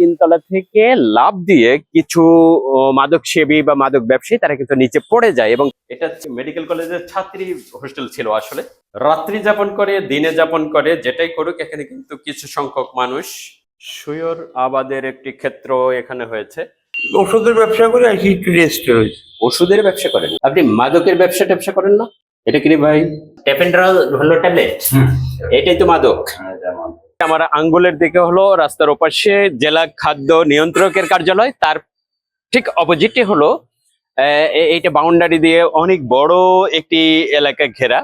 তিনতলা থেকে লাভ দিয়ে কিছু মাদক সেবী বা মাদক ব্যবসায়ী তারা কিন্তু নিচে পড়ে যায় এবং এটা মেডিকেল কলেজের ছাত্রী হোস্টেল ছিল আসলে। রাত্রি যাপন করে দিনে যাপন করে যেটাই করুক এখানে কিন্তু কিছু সংখ্যক মানুষ সুয়র আবাদের একটি ক্ষেত্র এখানে হয়েছে। ওষুধের ব্যবসা করে আইসি একটু রেস্ট রয়েছে। ওষুধের ব্যবসা করেন? আপনি মাদকের ব্যবসা ট্যাবসা করেন না? এটা কি ভাই? ট্যাপেন্ড্রাল হলো ট্যাবলেট এটাই তো মাদক। আমার আঙ্গুলের দিকে হলো রাস্তার ওপাশে জেলা খাদ্য নিয়ন্ত্রকের কার্যালয়। তার ঠিক অপোজিটে হলো এইটা বাউন্ডারি দিয়ে অনেক বড় একটি এলাকা ঘেরা।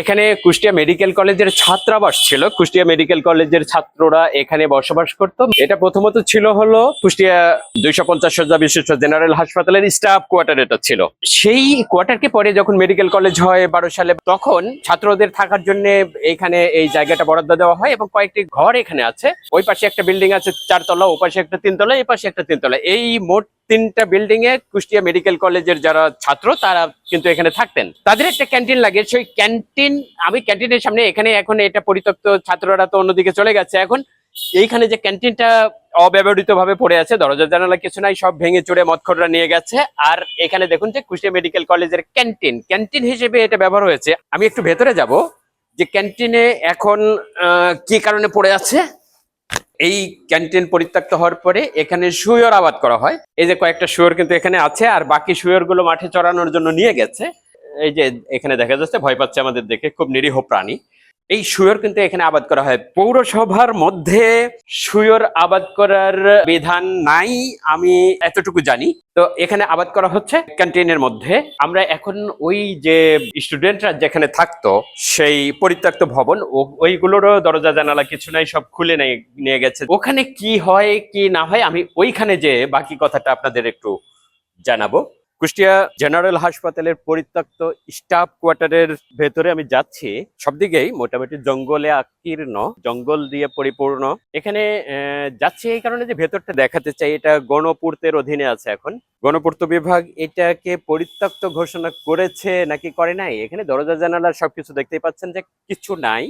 এখানে কুষ্টিয়া মেডিকেল কলেজের ছাত্রাবাস ছিল। কুষ্টিয়া মেডিকেল কলেজের ছাত্ররা এখানে বসবাস করত। এটা প্রথমত ছিল হলো কুষ্টিয়া দুইশো পঞ্চাশ শয্যা বিশিষ্ট জেনারেল হাসপাতালের স্টাফ কোয়ার্টার এটা ছিল। সেই কোয়ার্টারকে পরে যখন মেডিকেল কলেজ হয় বারো সালে, তখন ছাত্রদের থাকার জন্য এখানে এই জায়গাটা বরাদ্দ দেওয়া হয় এবং কয়েকটি ঘর এখানে আছে। ওই পাশে একটা বিল্ডিং আছে, চারতলা ও পাশে একটা তিনতলা এই পাশে একটা তিনতলা। এই মোট তিনটা বিল্ডিং এ কুষ্টিয়া মেডিকেল কলেজের যারা ছাত্র, তারা কিন্তু এখানে থাকতেন। তাদের একটা ক্যান্টিন লাগে, সেই ক্যান্টিন আমি ক্যান্টিনের সামনে এখানে এখন এটা পরিত্যক্ত ছাত্ররা তো অন্যদিকে চলে গেছে। এখন এইখানে যে ক্যান্টিনটা অব্যবহৃত ভাবে পড়ে আছে, দরজা, জানালা কিছু নাই, সব ভেঙে চুরে মদখররা নিয়ে গেছে। আর এখানে দেখুন যে কুষ্টিয়া মেডিকেল কলেজের ক্যান্টিন ক্যান্টিন হিসেবে এটা ব্যবহার হয়েছে। আমি একটু ভেতরে যাব, যে ক্যান্টিনে এখন কি কারণে পড়ে আছে? এই ক্যান্টিন পরিত্যক্ত হওয়ার পরে এখানে সুয়র আবাদ করা হয়। এই যে কয়েকটা সুয়র কিন্তু এখানে আছে, আর বাকি শুয়োরগুলো মাঠে চড়ানোর জন্য নিয়ে গেছে। এই যে এখানে দেখা যাচ্ছে, ভয় পাচ্ছে আমাদের দেখে, খুব নিরীহ প্রাণী। এই শুয়োর কিন্তু এখানে আবাদ করা হয়। পৌরসভার মধ্যে শুয়োর আবাদ করার বিধান নাই, আমি এতটুকু জানি। তো এখানে আবাদ করা হচ্ছে ক্যান্টিনের মধ্যে। আমরা এখন ওই যে স্টুডেন্টরা যেখানে থাকতো, সেই পরিত্যক্ত ভবন ওইগুলোরও দরজা, জানালা কিছু নাই, সব খুলে নিয়ে গেছে। ওখানে কি হয়, কি না হয়, আমি ওইখানে যে বাকি কথাটা আপনাদের একটু জানাব। কুষ্টিয়া জেনারেল হাসপাতালের পরিত্যক্ত স্টাফ কোয়ার্টারের ভেতরে আমি যাচ্ছি। সব দিকেই মোটামুটি জঙ্গলে আকীর্ণ, জঙ্গল দিয়ে পরিপূর্ণ। এখানে যাচ্ছি এই কারণে যে ভেতরটা দেখাতে চাই, এটা গণপূর্তের অধীনে আছে এখন। গণপূর্ত বিভাগ এটাকে পরিত্যক্ত ঘোষণা করেছে নাকি করে নাই? এখানে দরজা, জানালা সবকিছু দেখতেই পাচ্ছেন যে কিছু নাই।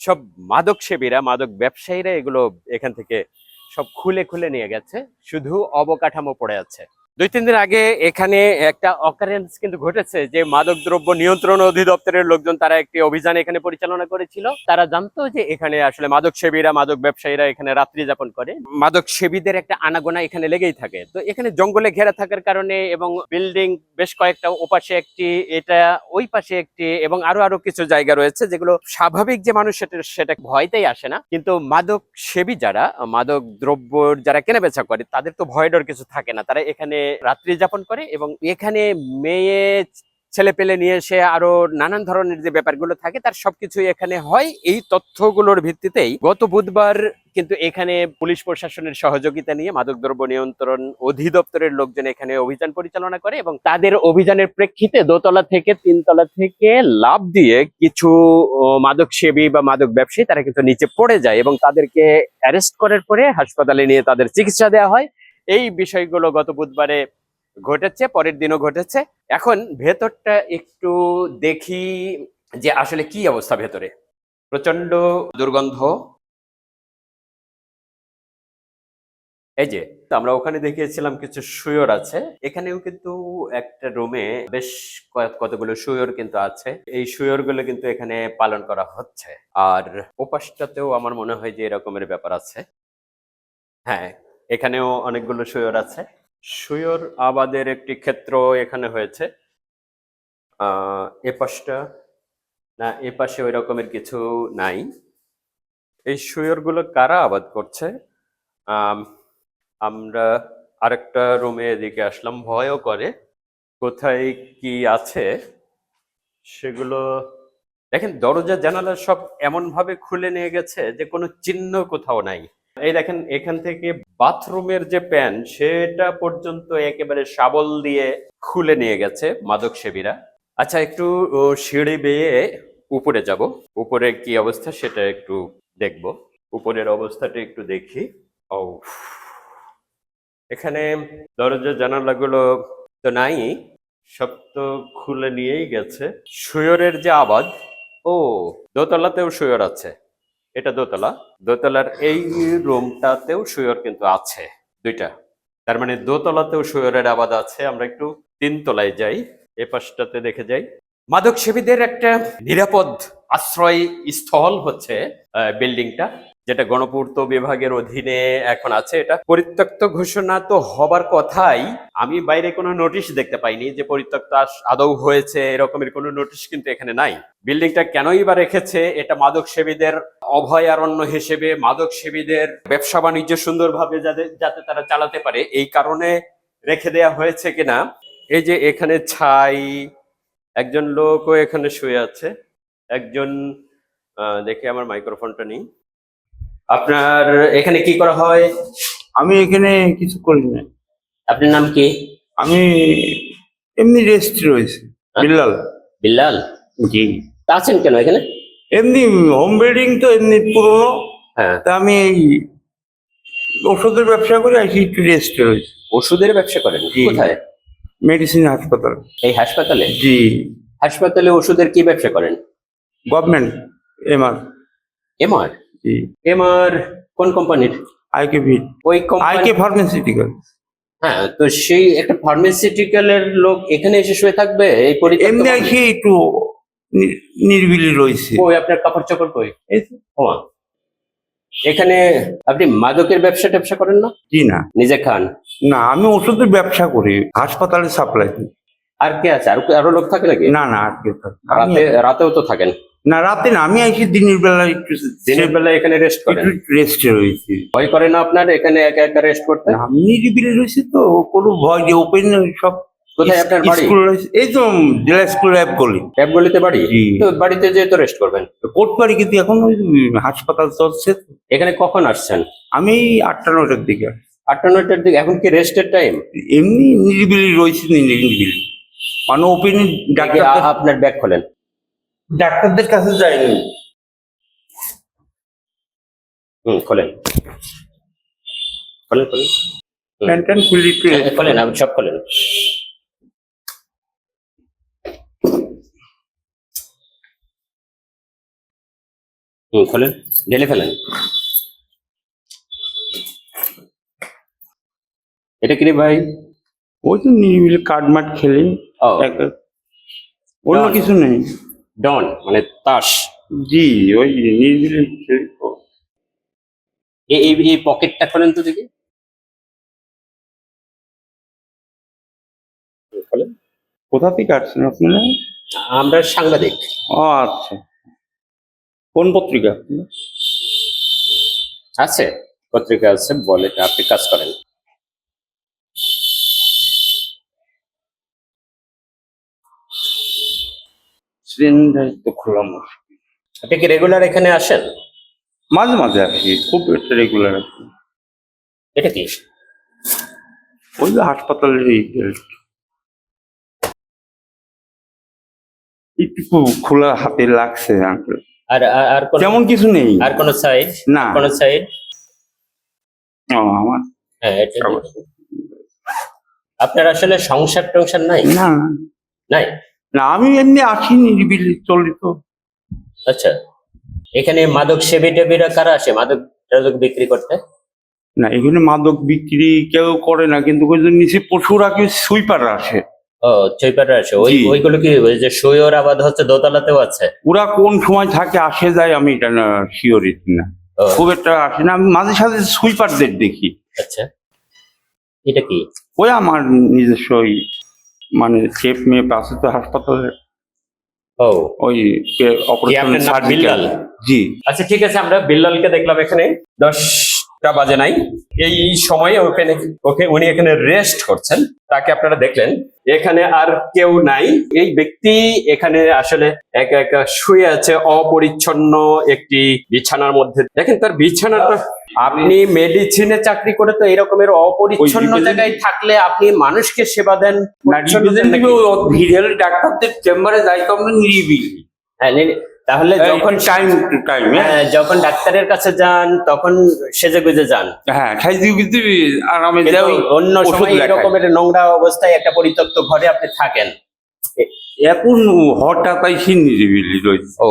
সব মাদক সেবীরা, মাদক ব্যবসায়ীরা এগুলো এখান থেকে সব খুলে খুলে নিয়ে গেছে। শুধু অবকাঠামো পড়ে আছে। দুই তিন দিন আগে এখানে একটা অকারেন্স কিন্তু ঘটেছে যে মাদক দ্রব্য নিয়ন্ত্রণ অধিদপ্তরের লোকজন তারা একটি অভিযান এখানে পরিচালনা করেছিল। তারা জানতো যে এখানে আসলে মাদক সেবীরা মাদক ব্যবসায়ীরা এখানে রাত্রি যাপন করে। মাদক সেবীদের একটা আনাগোনা এখানে লেগেই থাকে। তো এখানে জঙ্গলে ঘেরা থাকার কারণে এবং বিল্ডিং বেশ কয়েকটা ওপাশে একটি, এটা ওই পাশে একটি এবং আরও আরও কিছু জায়গা রয়েছে যেগুলো স্বাভাবিক যে মানুষ সেটা সেটা ভয়তেই আসে না। কিন্তু মাদক সেবী যারা মাদক দ্রব্য যারা কেনাবেচা করে, তাদের তো ভয় ডর কিছু থাকে না। তারা এখানে রাত্রি যাপন করে এবং এখানে মেয়ে ছেলে পেলে নিয়ে এসে আরও নানান ধরনের যে ব্যাপারগুলো থাকে, তার সবকিছু এখানে হয়। এই তথ্যগুলোর ভিত্তিতেই গত বুধবার কিন্তু এখানে পুলিশ প্রশাসনের সহযোগিতা নিয়ে মাদকদ্রব্য নিয়ন্ত্রণ অধিদপ্তরের লোকজন এখানে অভিযান পরিচালনা করে এবং তাদের অভিযানের প্রেক্ষিতে দোতলা থেকে তিনতলা থেকে লাভ দিয়ে কিছু মাদক সেবী বা মাদক ব্যবসায়ী তারা কিন্তু নিচে পড়ে যায় এবং তাদেরকে অ্যারেস্ট করার পরে হাসপাতালে নিয়ে তাদের চিকিৎসা দেওয়া হয়। এই বিষয়গুলো গত বুধবারে ঘটেছে, পরের দিনও ঘটেছে। এখন ভেতরটা একটু দেখি যে আসলে কি অবস্থা ভেতরে। প্রচণ্ড দুর্গন্ধ। এই যে, আমরা ওখানে দেখিয়েছিলাম কিছু শুয়োর আছে। এখানেও কিন্তু একটা রুমে বেশ কতগুলো শুয়োর কিন্তু আছে। এই শুয়োরগুলো কিন্তু এখানে পালন করা হচ্ছে। আর ওপাশটাতেও আমার মনে হয় যে এরকমের ব্যাপার আছে। হ্যাঁ এখানেও অনেকগুলো শুয়োর আছে। শুয়োর আবাদের একটি ক্ষেত্র এখানে হয়েছে। এ পাশটা না এ পাশে ওই রকমের কিছু নাই। এই শুয়োরগুলো কারা আবাদ করছে? আম, আমরা আরেকটা রুমে এদিকে আসলাম ভয়ও করে। কোথায় কি আছে? সেগুলো দেখেন দরজা জানালা সব এমন ভাবে খুলে নিয়ে গেছে যে কোনো চিহ্ন কোথাও নাই। এই দেখেন এখান থেকে বাথরুমের যে প্যান, সেটা পর্যন্ত একেবারে শাবল দিয়ে খুলে নিয়ে গেছে মাদক সেবীরা আচ্ছা একটু সিঁড়ি বেয়ে উপরে যাব। উপরে কি অবস্থা সেটা একটু দেখব। উপরের অবস্থাটা একটু দেখি। ও এখানে দরজা, জানালাগুলো তো নাই, সব তো খুলে নিয়েই গেছে। শুয়োরের যে আবাদ ও, দোতলাতেও শুয়োর আছে। এটা দোতলা। দোতলার এই রুমটাতেও শুয়োর কিন্তু আছে, দুইটা। তার মানে দোতলাতেও শুয়োরের আবাদ আছে। আমরা একটু তিনতলায় যাই, এ পাশটাতে দেখে যাই। মাদক সেবীদের একটা নিরাপদ আশ্রয় স্থল হচ্ছে বিল্ডিংটা। যেটা গণপূর্ত বিভাগের অধীনে এখন আছে, এটা পরিত্যক্ত ঘোষণা তো হবার কথাই। আমি বাইরে কোনো নোটিশ দেখতে পাইনি যে পরিত্যক্ত আদৌ হয়েছে, এরকমের কোনো নোটিশ কিন্তু এখানে নাই। বিল্ডিংটা কেনই বা রেখেছে, এটা মাদক সেবীদের অভয়ারণ্য হিসেবে, মাদক সেবীদের ব্যবসা বাণিজ্য সুন্দরভাবে যাতে যাতে তারা চালাতে পারে, এই কারণে রেখে দেয়া হয়েছে কিনা। এই যে এখানে ছাই, একজন লোকও এখানে শুয়ে আছে। একজন দেখি আমার মাইক্রোফোনটা নেই। আপনার এখানে কি করা হয়? আমি এখানে কিছু করি না। আপনার নাম কি? আমি এমনি রেস্ট রয়েছে। বিল্লাল। বিল্লাল? জি। তা আছেন কেন এখানে? এমনি হোম বিল্ডিং তো এমনি পুরোনো। হ্যাঁ। তা আমি এই ওষুধের ব্যবসা করে আইসি একটু রেস্ট রয়েছে। ওষুধের ব্যবসা করেন? জি। কোথায়? মেডিসিন হাসপাতাল। এই হাসপাতালে? জি। হাসপাতালে ওষুধের কি ব্যবসা করেন? গভর্নমেন্ট এমআর এমআর জি। এমআর কোন কোম্পানির ওই আইকে ফার্মাসিউটিক্যাল হ্যাঁ তো সেই একটা ফার্মাসিউটিক্যালের লোক এখানে এসে শুয়ে থাকবে? এই এমনি? একটু রয়েছে। ওই আপনার কাপড় চোপড় কই? এই তো। এখানে আপনি মাদকের ব্যবসা ট্যাবসা করেন না? জি না। নিজে খান? না আমি ওষুধের ব্যবসা করি হাসপাতালে সাপ্লাই দিই আর কে আছে? আর আরও লোক থাকে নাকি? না না আর কে থাকে রাতে রাতেও তো থাকেন। না রাতে না আমি আইসি দিনের বেলা একটু দিনের বেলা এখানে রেস্ট করেন। রেস্টে রয়েছি। ভয় করে না আপনার এখানে একা একা রেস্ট করতে? আমি নিরিবিলি রয়েছি তো কোনো ভয় যে ওপেন সব কোথায় আপনার বাড়ি? স্কুল রয়েছে। এই তো জেলা স্কুল অ্যাপ গলি ট্যাবগুলিতে বাড়ি তো বাড়িতে যেয়ে তো রেস্ট করবেন। কোর্ট বাড়ি কিন্তু এখন ওই হাসপাতাল চলছে। তো। এখানে কখন আসছেন? আমি আটটা নটার দিকে আটটা নয়টার দিকে। এখন কি রেস্টের টাইম এমনি নিরিবিলি রয়েছে নিরিবিলি মানে ওপেন ডাক্তার আপনার ব্যাগ খোলেন। ডাক্তারদের কাছে যায়নি হুম খোলেন। খোলেন খোলেন। খুলে একটু হ্যাঁ, খোলেন আপনি সব খোলেন। হুম খোলেন ঢেলে ফেলেন। এটা কি রে ভাই? ওই তো নিরিবিলি কাঠ মাঠ খেলে অন্য কিছু নেই। ডন মানে তাস। জি ওই তো। এই পকেটটা খোলেন তো দেখি। কোথা থেকে আসছেন আপনারা? আমরা সাংবাদিক। ও আচ্ছা। কোন পত্রিকা আছে। পত্রিকা আছে বলে আপনি কাজ করেন। ট্রেনটাই তো খোলাম আপনি কি রেগুলার এখানে আসেন? মাঝে মাঝে আসি খুব একটা রেগুলার আসি এটা কি? ওই যে হাসপাতালের এই। একটু খোলা হাতে লাগছে আঙ্কেল। আর আর- আর কোন তেমন কিছু নেই। আর কোন সাইড না। কোন সাইড ও, আমার হ্যাঁ এটা আপনার আসলে সংসার টংসার নাই? না। নাই? না আমি এমনি আসি নিরিবিলি চলি তো আচ্ছা। এখানে মাদক সেবী টেবিরা কারা আসে? মাদক টাদক বিক্রি করতে? না এখানে মাদক বিক্রি কেউ করে না কিন্তু ওই যে নিচে পশুরা কেউ সুইপার আসে? ও চৈপাটা আসে। ওই জি। ওইগুলো কি ওই যে সৈয়র আবাদ হচ্ছে দোতলাতেও আছে? ওরা কোন সময় থাকে আসে যায় আমি এটা না শিওরিট না। ও। খুব একটা আসে না আমি মাঝে সাঝে সুইপারদের দেখি। আচ্ছা। এটা কি? ওই আমার নিজস্ব ওই মানে চেপ মেপ আছে তো হাসপাতালে। ও। ওই অপারেশন সার্জিক্যাল জি। আচ্ছা ঠিক আছে আমরা বিল্লালকে দেখলাম এখানে। দশটা বাজে নাই। এই সময়ে ওখানে ওকে উনি এখানে রেস্ট করছেন। তাকে আপনারা দেখলেন। এখানে আর কেউ নাই। এই ব্যক্তি এখানে আসলে একা একা শুয়ে আছে অপরিচ্ছন্ন একটি বিছানার মধ্যে। দেখেন তার বিছানাটা আপনি মেডিসিনে চাকরি করে তো এরকমের অপরিচ্ছন্ন জায়গায় থাকলে আপনি মানুষকে সেবা দেন। ডাক্তারদের চেম্বারে যাই তো আমরা নিরিবিলি। হ্যাঁ, তাহলে যখন টাইম টাইম হ্যাঁ, যখন ডাক্তারের কাছে যান তখন সেজে গুজে যান। হ্যাঁ খাইতে কিন্তু আরামে যাও অন্য ওষুধ সময়। এরকমের নোংরা অবস্থায় একটা পরিত্যক্ত ঘরে আপনি থাকেন। এখন হঠাৎ আইসি নিরিবিলি রয়েছে। ও।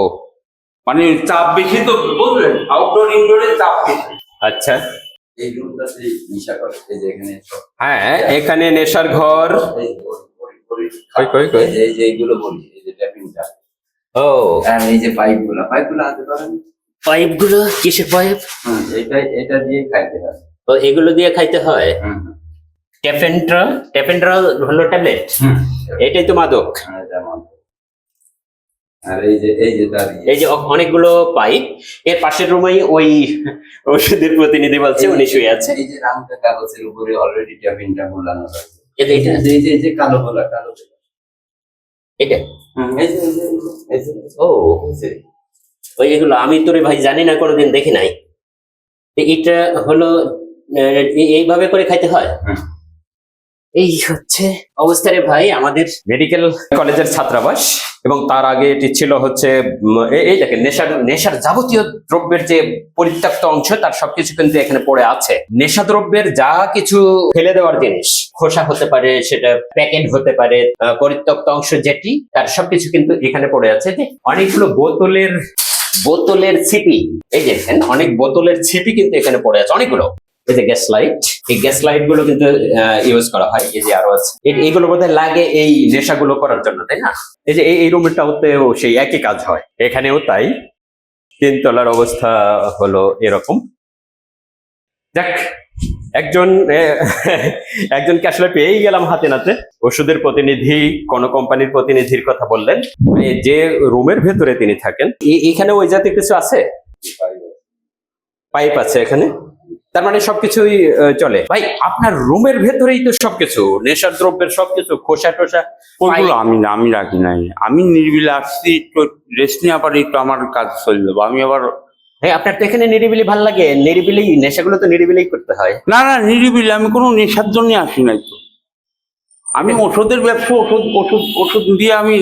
মানে চাপ বেশি তো বুঝলেন আউটডোর ইনডোরে চাপ বেশি। আচ্ছা। এই রুমটাতে নিশা করে এই যে এখানে হ্যাঁ এখানে নেশার ঘর। কই, কই, কই? এই যে এইগুলো বলি এই যে ট্যাপিংটা ও আর এই যে পাইপগুলো পাইপগুলো হাতে পারেন? পাইপগুলো কিসের পাইপ? হুম, এটা এটা দিয়ে খাইতে হয়। ও এগুলো দিয়ে খাইতে হয়? হুম, ট্যাপেন্ট্রা ট্যাপেন্ট্রা হলো ট্যাবলেট এটাই তো মাদক। আর এই যে এই যে ইয়ে। এই যে অনেকগুলো পাইপ। এর পাশের রুমেই ওই ওষুধের প্রতিনিধি বলছে উনি শুয়ে আছে। এই যে রামটা কাগজের উপরে অলরেডি বোলানো এই যে কালো গোলা কালো। এটা। ও ওই এগুলো আমি তোরে ভাই জানি না কোনোদিন দেখি নাই। এটা হলো এইভাবে করে খাইতে হয়। এই হচ্ছে অবস্থা রে ভাই, আমাদের মেডিকেল কলেজের ছাত্রাবাস এবং তার আগে এটি ছিল হচ্ছে এই- দেখেন, নেশার নেশার যাবতীয় দ্রব্যের যে পরিত্যক্ত অংশ, তার সবকিছু কিন্তু এখানে পড়ে আছে। নেশা দ্রব্যের যা কিছু ফেলে দেওয়ার জিনিস, খোসা হতে পারে, সেটা প্যাকেট হতে পারে পরিত্যক্ত অংশ যেটি, তার সবকিছু কিন্তু এখানে পড়ে আছে। যে অনেকগুলো বোতলের বোতলের ছিপি, এই দেখেন, অনেক বোতলের ছিপি কিন্তু এখানে পড়ে আছে, অনেকগুলো। এই যে গ্যাস লাইট এই গ্যাস লাইটগুলো কিন্তু ইউজ করা হয় এই যে আরও আছে। এইগুলো বোধহয় লাগে এই নেশাগুলো করার জন্য তাই না? এই যে এই- রুমটাতেও সেই একই কাজ হয় এখানেও তাই। তিনতলার অবস্থা হলো এরকম। যাক একজন একজনকে আসলে পেয়েই গেলাম হাতে নাতে। ওষুধের প্রতিনিধি কোন কোম্পানির প্রতিনিধির কথা বললেন। এ, যে রুমের ভেতরে তিনি থাকেন এখানে ওই জাতীয় কিছু আছে? পাইপ আছে এখানে। তার মানে সবকিছুই চলে। ভাই আপনার রুমের ভেতরেই তো সবকিছু নেশার দ্রব্যের সবকিছু খোসা টোসা ওইগুলো আমি না আমি রাখি নাই। আমি নির্বিলে আসছি একটু রেস্ট নিয়ে আবার একটু আমার কাজ চলে যাব। আমি আবার হ্যাঁ আপনার তো এখানে নিরিবিলি ভালো লাগে। নিরিবিলি নেশাগুলো তো নিরিবিলি করতে হয়। না না নিরিবিলি আমি কোনো নেশার জন্য আসি নাই তো। আমি ওষুধের ব্যবসা ওষুধ ওষুধ ওষুধ দিয়ে আমি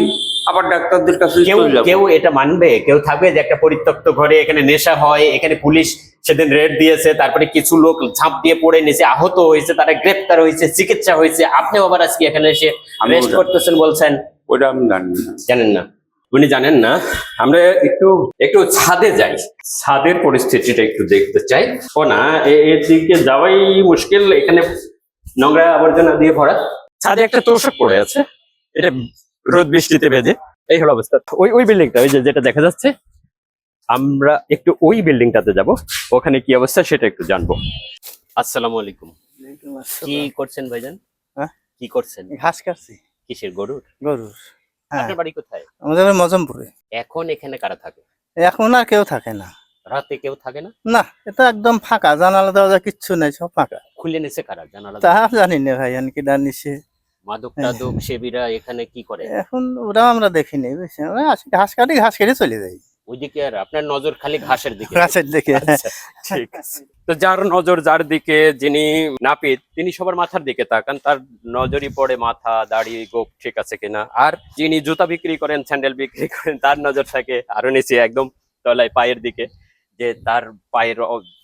আবার ডাক্তারদের কাছে কেউ কেউ এটা মানবে কেউ থাকবে যে একটা পরিত্যক্ত ঘরে এখানে নেশা হয় এখানে পুলিশ সেদিন রেড দিয়েছে তারপরে কিছু লোক ঝাঁপ দিয়ে পড়ে নিচে আহত হয়েছে তারা গ্রেপ্তার হয়েছে চিকিৎসা হয়েছে। আপনিও আবার আজকে এখানে এসে রেস্ট করতেছেন বলছেন। ওটা আমি জানি না। জানেন না? উনি জানেন না? আমরা একটু একটু ছাদে যাই। ছাদের পরিস্থিতিটা একটু দেখতে চাই। ও না এ- এর দিকে যাওয়াই মুশকিল এখানে নোংরা আবর্জনা দিয়ে ভরা। ছাদে একটা তোষক পড়ে আছে। এটা রোদ বৃষ্টিতে ভেজে এই হলো অবস্থা। ওই ওই বিল্ডিংটা ওই যে যেটা দেখা যাচ্ছে আমরা একটু ওই বিল্ডিংটাতে যাব। ওখানে কি অবস্থা সেটা একটু জানব। আসসালামু আলাইকুম। কি করছেন ভাইজান? হ্যাঁ? কি করছেন? ঘাস কাটছি। কিসের গরুর? গরুর হ্যাঁ। আপনার বাড়ি কোথায়? আমাদের বাড়ি মজমপুরে। এখন এখানে কারা থাকে? এখন আর কেউ থাকে না। রাতে কেউ থাকে না? না এটা একদম ফাঁকা জানালা দরজা কিচ্ছু নেই সব ফাঁকা। খুলে নিছে কারা? জানালা তা জানি না ভাই আমি কি নিছে? মাদক টাদক সেবিরা এখানে কি করে? এখন ওরাও আমরা দেখিনি বুঝছেন আসি ঘাস কাটি ঘাস কেটে চলে যাই। ওইদিকে আর আপনার নজর খালি ঘাসের দিকে। ঘাসের দিকে আচ্ছা, ঠিক আছে। তো যার নজর যার দিকে যিনি নাপিত তিনি সবার মাথার দিকে তাকান তার নজরই পড়ে মাথা দাড়ি গোপ ঠিক আছে কিনা। আর যিনি জুতা বিক্রি করেন স্যান্ডেল বিক্রি করেন তার নজর থাকে আরও নিচে একদম তলায় পায়ের দিকে যে তার পায়ের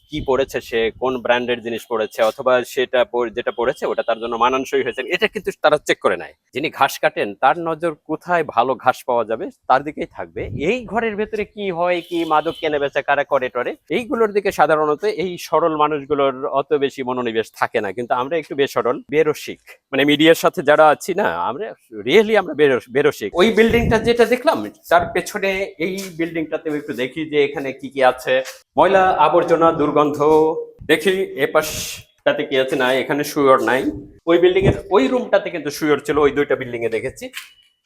কি পড়েছে সে, কোন ব্র্যান্ডের জিনিস পড়েছে, অথবা সেটা যেটা পড়েছে ওটা তার জন্য মানানসই হয়েছে। এটা কিন্তু তারা চেক করে নেয়। যিনি ঘাস কাটেন, তার নজর কোথায় ভালো ঘাস পাওয়া যাবে, তার দিকেই থাকবে। এই ঘরের ভেতরে কি হয়, কি মাদক কেনে বেচা, কারা করে টরে, এইগুলোর দিকে সাধারণত এই সরল মানুষগুলোর অত বেশি মনোনিবেশ থাকে না। কিন্তু আমরা একটু বেসরল, বেরসিক মানে মিডিয়ার সাথে যারা আছি না, আমরা রিয়েলি আমরা বেরস- বেরসিক। ওই বিল্ডিংটা যেটা দেখলাম, তার পেছনে এই বিল্ডিংটাতে একটু দেখি যে এখানে কি কি আছে। ময়লা আবর্জনা দুর্গন্ধ দেখি, এ পাশটাতে কি আছে? না এখানে শুয়োর নাই। ওই বিল্ডিং এর ওই রুমটাতে কিন্তু শুয়োর ছিল, ওই দুইটা বিল্ডিং এ দেখেছি।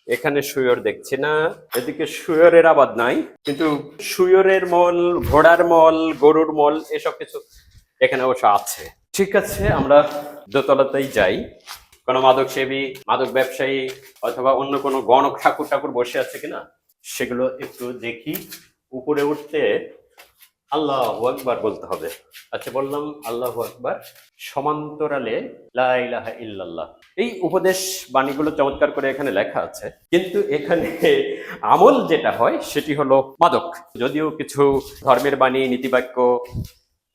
এখানে শুয়োর দেখছি না, এদিকে শুয়োরের আবাদ নাই, কিন্তু শুয়োরের মল, ঘোড়ার মল, গরুর মল, এসব কিছু এখানে অবশ্য আছে। ঠিক আছে, আমরা দোতলাতেই যাই। কোনো মাদক সেবী মাদক ব্যবসায়ী, অথবা অন্য কোনো গণক ঠাকুর ঠাকুর বসে আছে কিনা, সেগুলো একটু দেখি। উপরে উঠতে আল্লাহ আকবার বলতে হবে। আচ্ছা বললাম আল্লাহ আকবার সমান্তরালে লা ইলাহা ইল্লাল্লাহ। এই উপদেশ বাণীগুলো চমৎকার করে এখানে লেখা আছে। কিন্তু এখানে আমল যেটা হয়, সেটি হলো মাদক। যদিও কিছু ধর্মের বাণী, নীতিবাক্য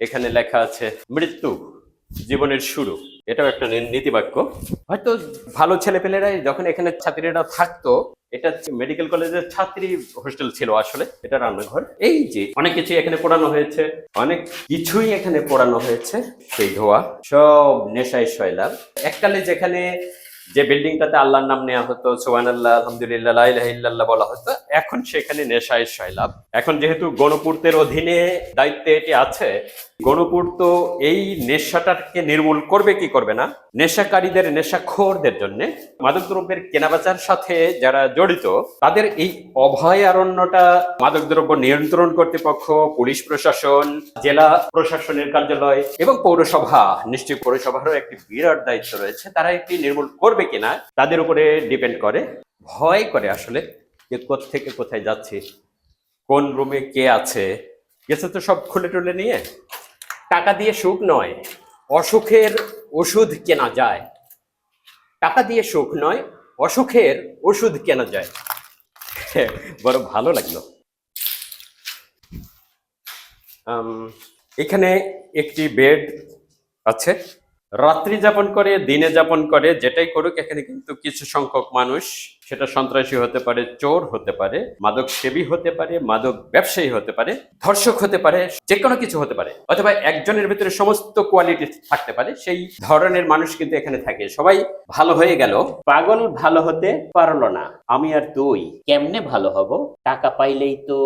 এখানে লেখা আছে, মৃত্যু জীবনের শুরু। এটাও একটা নীতিবাক্য। হয়তো ভালো ছেলেপেলেরাই যখন এখানে ছাত্রীরা থাকতো এটা মেডিকেল কলেজের ছাত্রী হোস্টেল ছিল আসলে, এটা রান্নাঘর। এই যে অনেক কিছু এখানে পড়ানো হয়েছে, অনেক কিছুই এখানে পোড়ানো হয়েছে, সেই ধোয়া, সব নেশায় শৈলাভ এককালে যেখানে যে বিল্ডিংটাতে আল্লাহর নাম নেওয়া হতো সোহান আল্লাহ আলহামদুলিল্লাহ বলা হতো, এখন সেখানে নেশায় শৈলাভ এখন যেহেতু গণপূর্তের অধীনে দায়িত্বে এটি আছে, গণপূর্ত এই নেশাটাকে নির্মূল করবে কি করবে না? নেশাকারীদের, নেশাখোরদের জন্য মাদকদ্রব্যের কেনাবেচার সাথে যারা জড়িত, তাদের এই অভয়ারণ্যটা মাদকদ্রব্য নিয়ন্ত্রণ কর্তৃপক্ষ, পুলিশ প্রশাসন, জেলা প্রশাসনের কার্যালয় এবং পৌরসভা নিশ্চয়ই পৌরসভারও একটি বিরাট দায়িত্ব রয়েছে, তারা একটি নির্মূল করবে কিনা, তাদের উপরে ডিপেন্ড করে। ভয় করে আসলে যে থেকে কোথায় যাচ্ছি, কোন রুমে কে আছে। গেছে তো সব খুলে টুলে নিয়ে। টাকা দিয়ে সুখ নয়, অসুখের ওষুধ কেনা যায়। টাকা দিয়ে সুখ নয়, অসুখের ওষুধ কেনা যায়। বড় ভালো লাগল। এখানে একটি বেড আছে। রাত্রি যাপন করে, দিনে যাপন করে, যেটাই করুক, এখানে কিন্তু কিছু সংখ্যক মানুষ, সেটা সন্ত্রাসী হতে পারে, চোর হতে পারে, মাদক সেবী হতে পারে, মাদক ব্যবসায়ী হতে পারে, ধর্ষক হতে পারে যে কোনো কিছু হতে পারে, অথবা একজনের ভিতরে সমস্ত কোয়ালিটি থাকতে পারে, সেই ধরনের মানুষ কিন্তু এখানে থাকে। সবাই ভালো হয়ে গেল। পাগল ভালো হতে পারল না। আমি আর তুই কেমনে ভালো হব? টাকা পাইলেই তো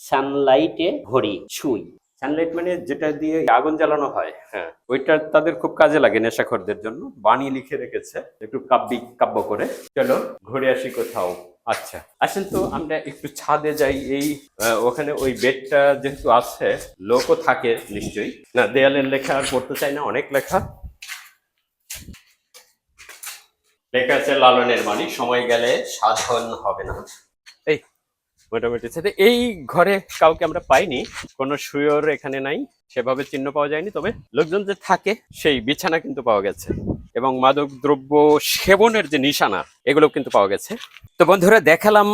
সানলাইটে ঘড়ি শুই। সানলাইট মানে যেটা দিয়ে আগুন জ্বালানো হয় হ্যাঁ ওইটা তাদের খুব কাজে লাগে নেশাখরদের জন্য। বাণী লিখে রেখেছে, একটু কাব্যিক কাব্য করে। চলো, ঘুরে আসি কোথাও। আচ্ছা আসেন তো, আমরা একটু ছাদে যাই। এই ওখানে ওই বেডটা যেহেতু আছে, লোকও থাকে নিশ্চয়ই। না, দেয়ালের লেখা আর পড়তে চাই না, অনেক লেখা। লেখা আছে, লালনের মালিক সময় গেলে সাধন হবে না। মোটামুটি। সাথে এই ঘরে কাউকে আমরা পাইনি, কোনো শুয়োর এখানে নাই, সেভাবে চিহ্ন পাওয়া যায়নি, তবে লোকজন যে থাকে সেই বিছানা কিন্তু পাওয়া গেছে। এবং মাদক দ্রব্য সেবনের যে নিশানা, এগুলো কিন্তু পাওয়া গেছে। তো বন্ধুরা, দেখালাম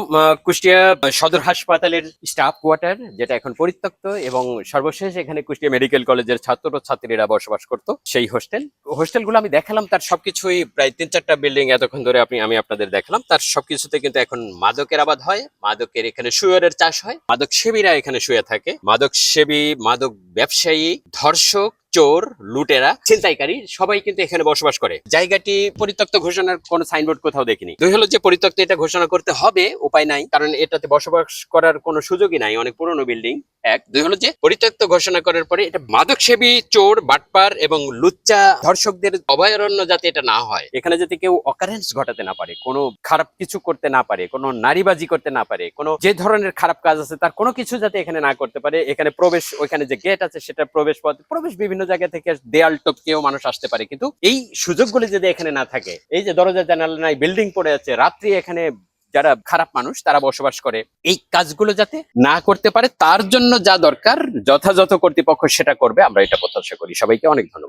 কুষ্টিয়া সদর হাসপাতালের স্টাফ কোয়ার্টার, যেটা এখন পরিত্যক্ত এবং সর্বশেষ এখানে কুষ্টিয়া মেডিকেল কলেজের ছাত্র ছাত্রীরা বসবাস করতো সেই হোস্টেল। হোস্টেলগুলো আমি দেখালাম, তার সবকিছুই প্রায় তিন চারটা বিল্ডিং এতক্ষণ ধরে আপনি, আমি আপনাদের দেখালাম। তার সবকিছুতে কিন্তু এখন মাদকের আবাদ হয়, মাদকের এখানে শুয়ারের চাষ হয় মাদক সেবীরা এখানে শুয়ে থাকে। মাদক সেবী মাদক ব্যবসায়ী, ধর্ষক চোর, লুটেরা, ছিনতাইকারী সবাই কিন্তু এখানে বসবাস করে। জায়গাটি পরিত্যক্ত ঘোষণার কোনো সাইনবোর্ড কোথাও দেখিনি। দুই হলো যে পরিত্যক্ত এটা ঘোষণা করতে হবে, উপায় নাই, কারণ এটাতে বসবাস করার কোনো সুযোগই নাই, অনেক পুরনো বিল্ডিং, এক। দুই হলো যে পরিত্যক্ত ঘোষণা করার পরে এটা মাদক সেবী চোর, বাটপার এবং লুচ্চা ধর্ষকদের অভয়ারণ্য যাতে এটা না হয়। এখানে যাতে কেউ অকারেন্স ঘটাতে না পারে, কোনো খারাপ কিছু করতে না পারে, কোনো নারীবাজি করতে না পারে, কোনো যে ধরনের খারাপ কাজ আছে তার কোনো কিছু যাতে এখানে না করতে পারে। এখানে প্রবেশ, ওইখানে যে গেট আছে সেটা প্রবেশ পথ, প্রবেশ বিভিন্ন জায়গা থেকে দেয়াল টপকেও মানুষ আসতে পারে। কিন্তু এই সুযোগগুলি যদি এখানে না থাকে, এই যে দরজা জানালা নাই, বিল্ডিং পড়ে আছে, রাত্রি এখানে যারা খারাপ মানুষ, তারা বসবাস করে, এই কাজগুলো যাতে না করতে পারে, তার জন্য যা দরকার, যথাযথ কর্তৃপক্ষ সেটা করবে, আমরা এটা প্রত্যাশা করি। সবাইকে অনেক ধন্যবাদ।